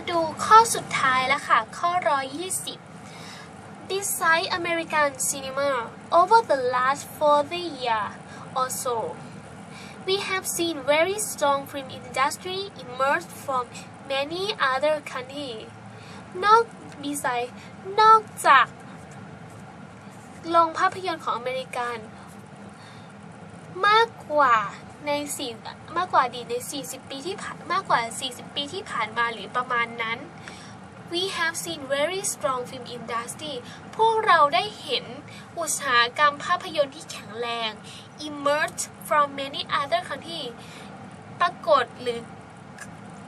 มาดูข้อสุดท้ายแล้วค่ะ ข้อ 120 Beside American cinema over the last 40 years or so we have seen very strong film industry emerge from many other countries นอก beside นอกจากโรงภาพยนตร์ของอเมริกัน มากกว่า ในสี่มากกว่าดีใน 40 ปีที่ผ่านมากกว่า 40 ปีที่ผ่านมาหรือประมาณนั้น we have seen very strong film industry พวกเราได้เห็นอุตสาหกรรมภาพยนตร์ที่แข็งแรง emerge from many other countries ปรากฏหรือ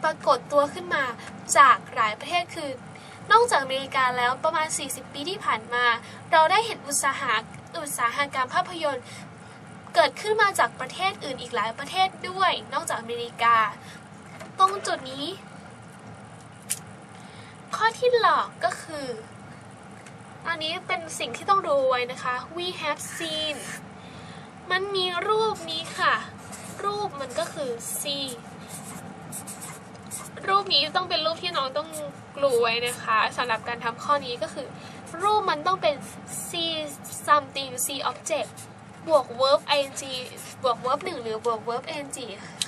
ปรากฏตัวขึ้นมาจากหลายประเทศคือ นอกจากอเมริกาแล้วประมาณ 40 ปีที่ผ่านมา เราได้เห็นอุตสาหะอุตสาหกรรมภาพยนตร์ เกิดขึ้นมาจากประเทศอื่นอีกหลายประเทศด้วย นอกจากอเมริกา ตรงจุดนี้ ข้อที่หลอกก็คือ อันนี้เป็นสิ่งที่ต้องดูไว้นะคะ we have seen มันมีรูปนี้ค่ะ รูปมันก็คือ see รูปนี้ต้องเป็นรูปที่น้องต้องกลูไว้นะคะสำหรับการทำข้อนี้ก็คือ รูปมันต้องเป็น see something see object บวก verb ing บวก verb หนึ่งหรือบวก verb ing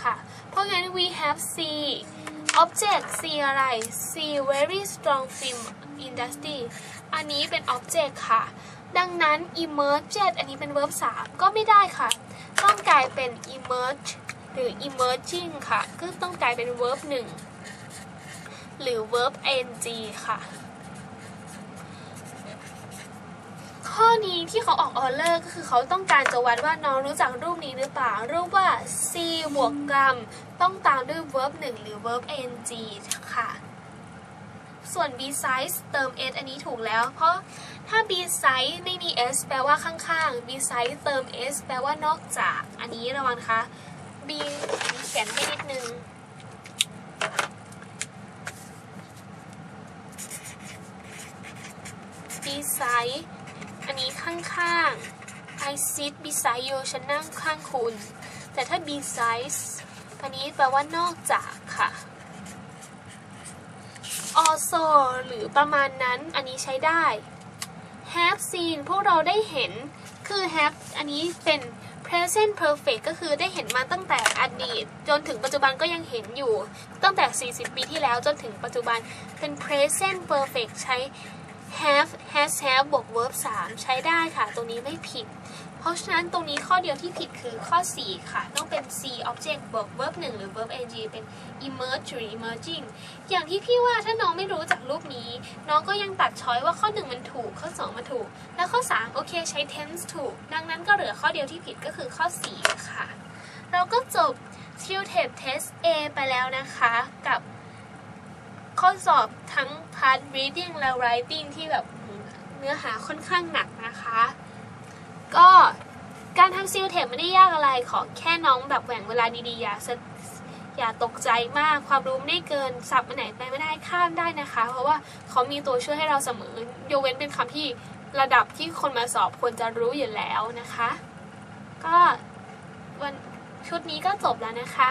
ค่ะ เพราะงั้น we have see object see อะไร see very strong film industry อันนี้เป็น object ค่ะ ดังนั้น emerge อันนี้เป็น verb 3 ก็ไม่ได้ค่ะ ต้องกลายเป็น emerge หรือ emerging ค่ะ ก็ต้องกลายเป็น verb 1 หรือ verb ing ค่ะ ข้อ นี้ที่เขาออกออเลอร์ก็คือเขาต้องการจะวัดว่าน้องรู้จักรูปนี้หรือเปล่า รูปว่า c บวกกรัม ต้องตามด้วย verb 1 หรือ verb ing ค่ะ ส่วน besides เติม s อันนี้ถูกแล้ว เพราะถ้า beside ไม่มี s แปลว่าข้างๆ beside เติม s แปลว่านอกจาก อันนี้ระวังนะคะ b เขียนให้นิดนึง beside อันนี้ข้างๆ I sit beside you ฉันนั่งข้างคุณ แต่ถ้า besides อันนี้แปลว่านอกจากค่ะ also หรือประมาณนั้น อันนี้ใช้ได้ have seen พวกเราได้เห็น คือ have อันนี้เป็น present perfect ก็คือได้เห็นมาตั้งแต่อดีต จนถึงปัจจุบันก็ยังเห็นอยู่ ตั้งแต่ 40 ปีที่แล้วจนถึงปัจจุบันเป็น present perfect ใช้ have has have บวก verb 3 ใช้ได้ค่ะ ตรงนี้ไม่ผิด เพราะฉะนั้นตรงนี้ข้อเดียวที่ผิดคือข้อ 4 ค่ะ ต้องเป็น c object บวก verb 1 หรือ verb ing เป็น emerge หรือ emerging อย่างที่พี่ว่าถ้าน้องไม่รู้จากรูปนี้ น้องก็ยังตัดช้อยว่าข้อ 1 มันถูก ข้อ 2 มันถูก แล้วข้อ 3 โอเคใช้ tense ถูก ดังนั้นก็เหลือข้อเดียวที่ผิดก็คือข้อ 4 ค่ะ เราก็จบ skill test test A ไปแล้วนะคะกับ ข้อสอบทั้ง part reading และ writing ที่แบบเนื้อหาค่อนข้างหนักนะคะ ก็การทำซิลเทปไม่ได้ยากอะไรขอแค่น้องแบบแหว่งเวลาดีๆ อย่าอย่าตกใจมากความรู้ไม่ได้เกินสับอันไหนไปไม่ได้ข้ามได้นะคะ เพราะว่าเขามีตัวช่วยให้เราเสมอยกเว้นเป็นคำที่ระดับที่คนมาสอบควรจะรู้อยู่แล้วนะคะ ก็วันชุดนี้ก็จบแล้วนะคะ